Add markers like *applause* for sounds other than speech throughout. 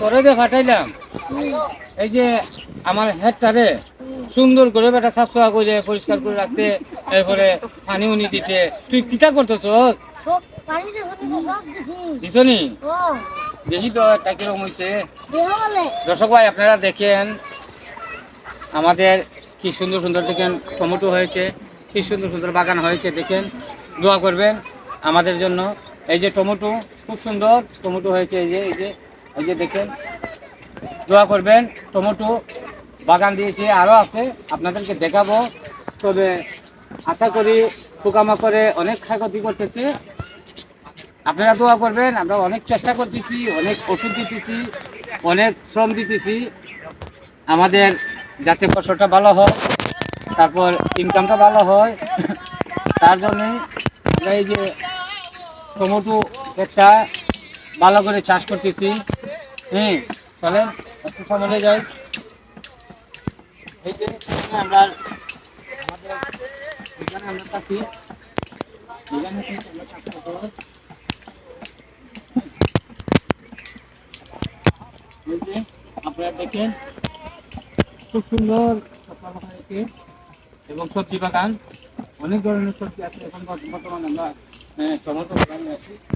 তোরে দিয়ে ফাটাইলাম এই যে আমার হেডটারে সুন্দর করে বেটা সাফ সাফা করে পরিষ্কার করে রাখতে এরপরে পানি উনি দিতে। তুই কিটা করতেছ দিছনি দেখি তো একটা কীরকম হয়েছে দর্শক ভাই আপনারা দেখেন আমাদের কি সুন্দর সুন্দর দেখেন টমেটো হয়েছে কি সুন্দর সুন্দর বাগান হয়েছে দেখেন দোয়া করবেন আমাদের জন্য। এই যে টমেটো খুব সুন্দর টমেটো হয়েছে এই যে এই যে এই যে দেখেন। দোয়া করবেন, টমেটো বাগান দিয়েছে, আরও আছে, আপনাদেরকে দেখাবো। তবে আশা করি পোকামাকড়ে অনেক ক্ষয়ক্ষতি করতেছে। আপনারা দোয়া করবেন, আমরা অনেক চেষ্টা করতেছি, অনেক ওষুধ দিতেছি, অনেক শ্রম দিতেছি। আমাদের যাতে ফসলটা ভালো হয়, তারপর ইনকামটা ভালো হয়। তার জন্যে আমরা এই যে টমেটো একটা ভালো করে চাষ করতেছি। হ্যাঁ তাহলে একটু সামনে যাই। এই যে আমরা আমাদের এখানে আমরা থাকি। আমরা চাষ খুব সুন্দর এবং সবজি বাগান। অনেক ধরনের সবজি আছে এখন বর্ত- বর্তমানে আমরা আহ, টমেটো বাগানে আছি।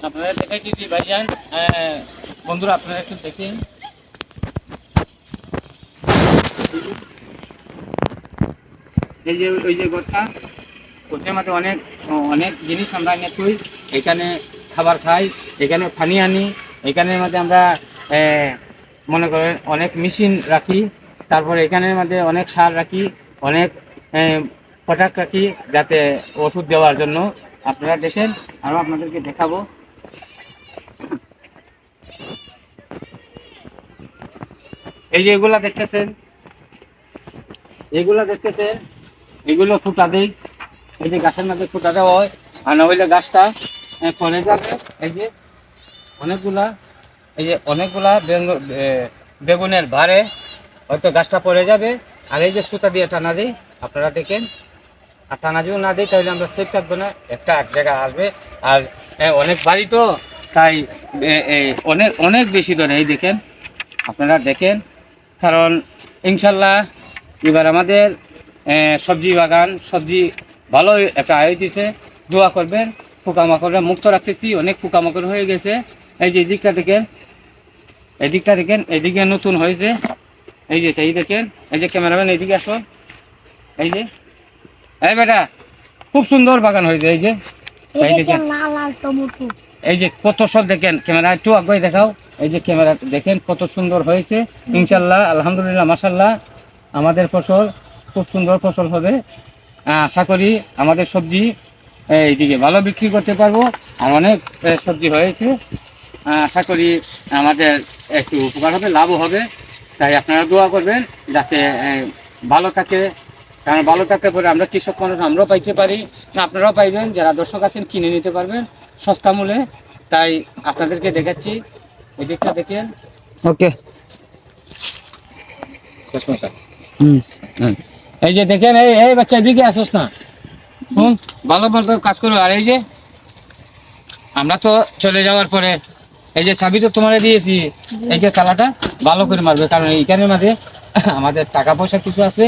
আপনারা দেখাইছি যে ভাইজান আহ, বন্ধুরা আপনারা একটু দেখেন। এই যে ওই যে ঘরটা ওটার মধ্যে অনেক অনেক জিনিস আমরা এনে থুই এখানে খাবার খাই এখানে পানি আনি এখানের মধ্যে আমরা মনে করেন অনেক মেশিন রাখি তারপর এখানের মধ্যে অনেক সার রাখি অনেক পটাক রাখি যাতে ওষুধ দেওয়ার জন্য আপনারা দেখেন, আরও আপনাদেরকে দেখাবো। এই যে এগুলা দেখতেছেন এগুলা দেখতেছেন, এগুলো ফুটা দেই। এই যে গাছের মধ্যে ফুটা দেওয়া হয়, আর না হইলে গাছটা পরে যাবে। এই যে অনেকগুলা, এই যে অনেকগুলা বেগুনের ভারে হয়তো গাছটা পড়ে যাবে। আর এই যে সুতা দিয়ে টানা দিই, আপনারা দেখেন আর টানা যদি না দিই তাহলে আমরা সেফ থাকব না। একটা এক জায়গায় আসবে। আর অনেক বাড়ি তো, তাই অনেক অনেক বেশি ধরে। এই দেখেন, আপনারা দেখেন, কারণ ইনশাল্লাহ এবার আমাদের সবজি বাগান, সবজি ভালো একটা আয় দিছে দোয়া করবেন পোকামাকড়রা মুক্ত রাখতেছি, অনেক পোকামাকড় হয়ে গেছে। এই যে দিকটা দেখেন, এদিকটা দেখেন, এদিকে নতুন হয়েছে। এই যে সেই দেখেন, এই যে ক্যামেরাম্যান এইদিকে আসো এই যে এই বেটা খুব সুন্দর বাগান হয়েছে এই যে। এই যে কত সব দেখেন ক্যামেরা একটু আগে দেখাও। এই যে ক্যামেরা দেখেন কত সুন্দর হয়েছে। ইনশাল্লাহ আলহামদুলিল্লাহ মাসাল্লাহ আমাদের ফসল খুব সুন্দর ফসল হবে। আশা করি আমাদের সবজি এইদিকে ভালো বিক্রি করতে পারব। আর অনেক সবজি হয়েছে। আশা করি আমাদের একটু উপকার হবে লাভও হবে। তাই আপনারা দোয়া করবেন যাতে ভালো থাকে কারণ ভালো থাকতে পরে আমরা কৃষক মানুষ আমরাও পাইতে পারি। আপনারাও পাইবেন যারা দর্শক আছেন কিনে নিতে পারবেন সস্তা মূল্যে। তাই আপনাদেরকে দেখাচ্ছি এদিকটা দেখেন। ওকে। হুম। হুম। এই যে দেখেন এই এই বাচ্চা এদিকে আসোস না। শুন ভালো ভালো কাজ করো। আর এই যে আমরা তো চলে যাওয়ার পরে এই যে চাবি তো তোমারে দিয়েছি এই যে তালাটা ভালো করে মারবে কারণ এইখানের মাঝে *laughs* আমাদের টাকা পয়সা কিছু আছে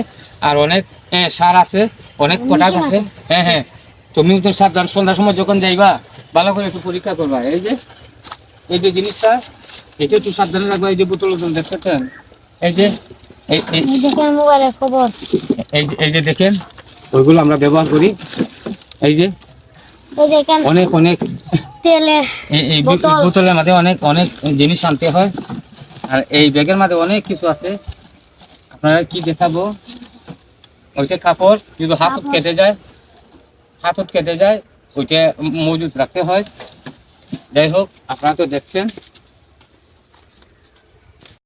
আর অনেক সার আছে অনেক প্রোডাক্ট আছে। হ্যাঁ হ্যাঁ তুমিও তো সাবধান সন্ধ্যার সময় যখন যাইবা ভালো করে একটু পরীক্ষা করবা। এই যে এই যে জিনিসটা এটা একটু সাবধানে রাখবা এই যে বোতল দেখছেন এই যে এই যে এই যে দেখেন ওইগুলো আমরা ব্যবহার করি। এই যে অনেক অনেক তেলের এই। বোতলের মধ্যে অনেক অনেক জিনিস আনতে হয়। আর এই ব্যাগের মধ্যে অনেক কিছু আছে। আপনারা কি দেখাবো? ওইটা কাপড় যদি হাত কাপড়। কেটে যায় হাত কেটে যায় ওইটা মজুদ রাখতে হয়। যাই হোক আপনারা তো দেখছেন।